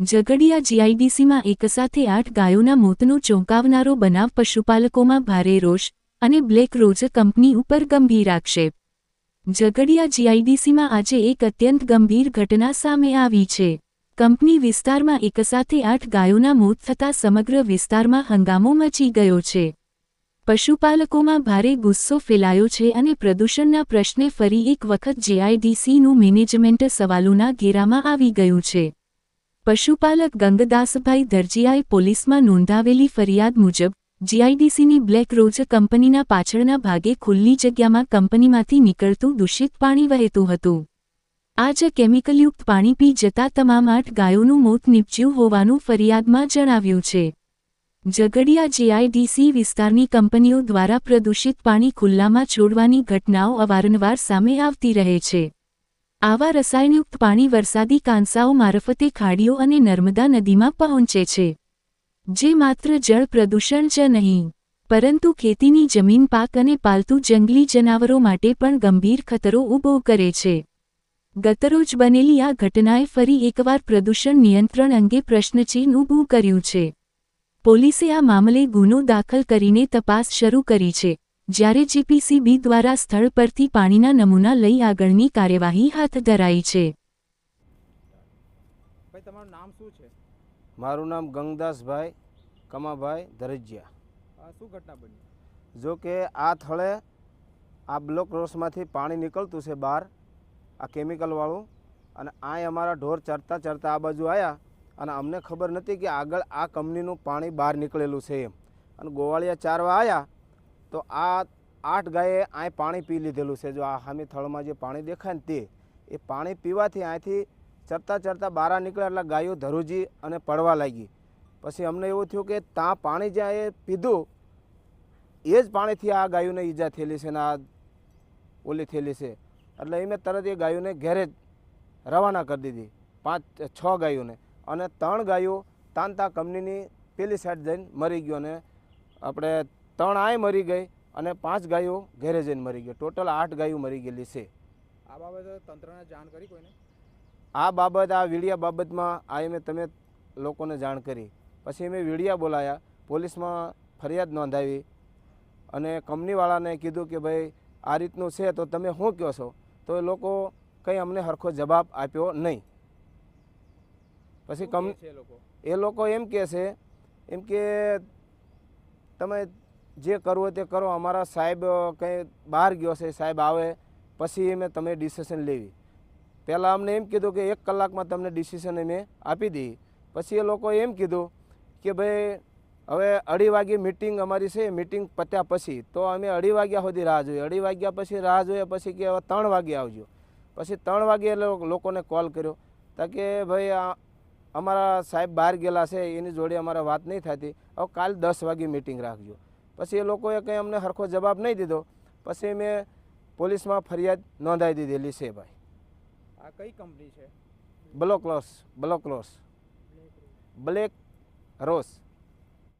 ઝઘડિયા જીઆઈડીસીમાં એકસાથે આઠ ગાયોના મોતનો ચોંકાવનારો બનાવ પશુપાલકોમાં ભારે રોષ અને બ્લેક રોજ કંપની ઉપર ગંભીર આક્ષેપ. ઝઘડિયા જીઆઈડીસીમાં આજે એક અત્યંત ગંભીર ઘટના સામે આવી છે. કંપની વિસ્તારમાં એકસાથે આઠ ગાયોના મોત થતાં સમગ્ર વિસ્તારમાં હંગામો મચી ગયો છે. પશુપાલકોમાં ભારે ગુસ્સો ફેલાયો છે અને પ્રદૂષણના પ્રશ્ને ફરી એક વખત જીઆઈડીસીનું મેનેજમેન્ટ સવાલોના ઘેરામાં આવી ગયું છે. પશુપાલક ગંગદાસભાઈ ધરજીયાએ પોલીસમાં નોંધાવેલી ફરિયાદ મુજબ, જીઆઈડીસીની બ્લેક રોઝ કંપનીના પાછળના ભાગે ખુલ્લી જગ્યામાં કંપનીમાંથી નીકળતું દૂષિત પાણી વહેતું હતું. આ જ કેમિકલયુક્ત પાણી પી જતા તમામ આઠ ગાયોનું મોત નીપજ્યું હોવાનું ફરિયાદમાં જણાવ્યું છે. ઝઘડિયા જીઆઈડીસી વિસ્તારની કંપનીઓ દ્વારા પ્રદૂષિત પાણી ખુલ્લામાં છોડવાની ઘટનાઓ અવારનવાર સામે આવતી રહે છે. આવા રસાયણયુક્ત પાણી વરસાદી કાંસાઓ મારફતે ખાડીઓ અને નર્મદા નદીમાં પહોંચે છે. જે માત્ર જળ પ્રદૂષણ જ નહીં, પરંતુ ખેતીની જમીન પાક અને પાલતુ જંગલી જનાવરો માટે પણ ગંભીર ખતરો ઊભો કરે છે. ગતરોજ બનેલી આ ઘટનાએ ફરી એકવાર પ્રદૂષણ નિયંત્રણ અંગે પ્રશ્નચિહ્ન ઊભું કર્યું છે. પોલીસે આ મામલે ગુનો દાખલ કરીને તપાસ શરૂ કરી છે. જ્યારે જીપીસીબી દ્વારા સ્થળ પરથી પાણીના નમૂના લઈ આગળની કાર્યવાહી હાથ ધરાઈ છે. ભાઈ તમારું નામ શું છે? મારું નામ ગંગદાસભાઈ કમાભાઈ ધરજિયા શું ઘટના બની? જો કે આ થળે આ બ્લોક રોસમાંથી પાણી નીકળતું છે બહાર આ કેમિકલવાળું અને આ અમારા ઢોર ચરતા ચરતા આ બાજુ આવ્યા અને અમને ખબર નથી કે આગળ આ કંપનીનું પાણી બહાર નીકળેલું છે એમ. અને ગોવાળિયા ચારવા આવ્યા તો આ આઠ ગાયે અહીં પાણી પી લીધેલું છે. જો આ હામી થળમાં જે પાણી દેખાય ને તે, એ પાણી પીવાથી અહીંથી ચરતા ચરતા બારા નીકળ્યા એટલે ગાયો ધરુજી અને પડવા લાગી. પછી અમને એવું થયું કે ત્યાં પાણી જ્યાં એ પીધું, એ જ પાણીથી આ ગાયોને ઈજા થયેલી છે ને આ ઓલી થયેલી છે. એટલે એ મેં તરત એ ગાયોને ઘેરે જ રવાના કરી દીધી, પાંચ, છ ગાયોને. અને ત્રણ ગાયો તાંતા કંપનીની પેલી સાઈડ જઈને મરી ગયો અને આપણે ત્રણ આય મરી ગઈ અને પાંચ ગાયો ઘેરે જઈને મરી ગઈ. ટોટલ આઠ ગાયો મરી ગયેલી છે. આ બાબતે તંત્રને જાણ કરી કોઈને? આ બાબત આ વીડિયા બાબતમાં આ મેં તમે લોકોને જાણ કરી. પછી મેં વીડિયા બોલાયા પોલીસમાં ફરિયાદ નોંધાવી અને કંપનીવાળાને કીધું કે ભાઈ આ રીતનું છે તો તમે શું કહો છો? તો એ લોકો કંઈ અમને સરખો જવાબ આપ્યો નહીં. પછી કંપની છે એ લોકો? એ લોકો એમ કહે છે એમ કે તમે જે કરવું હોય તે કરો. અમારા સાહેબ કંઈ બહાર ગયો છે, સાહેબ આવે, પછી અમે તમે ડિસિશન લેવી. પહેલાં અમને એમ કીધું કે એક કલાકમાં તમને ડિસિશન અમે આપી દઈએ. પછી એ લોકોએ એમ કીધું કે ભાઈ, હવે અઢી વાગે મિટિંગ અમારી છે મિટિંગ પત્યા પછી. તો અમે અઢી વાગ્યા સુધી રાહ જોઈએ. અઢી વાગ્યા પછી રાહ જોઈએ, પછી કે હવે ત્રણ વાગે આવજો. પછી ત્રણ વાગે લોકોને કોલ કર્યો. તા કે ભાઈ અમારા સાહેબ બહાર ગયેલા છે, એની જોડે અમારે વાત નહીં થતી. હવે કાલ દસ વાગે મિટિંગ રાખજો. પછી એ લોકોએ કંઈ અમને સરખો જવાબ નહીં દીધો. પછી મેં પોલીસમાં ફરિયાદ નોંધાવી દીધેલી છે ભાઈ. આ કઈ કંપની છે? Block loss block loss. Black ross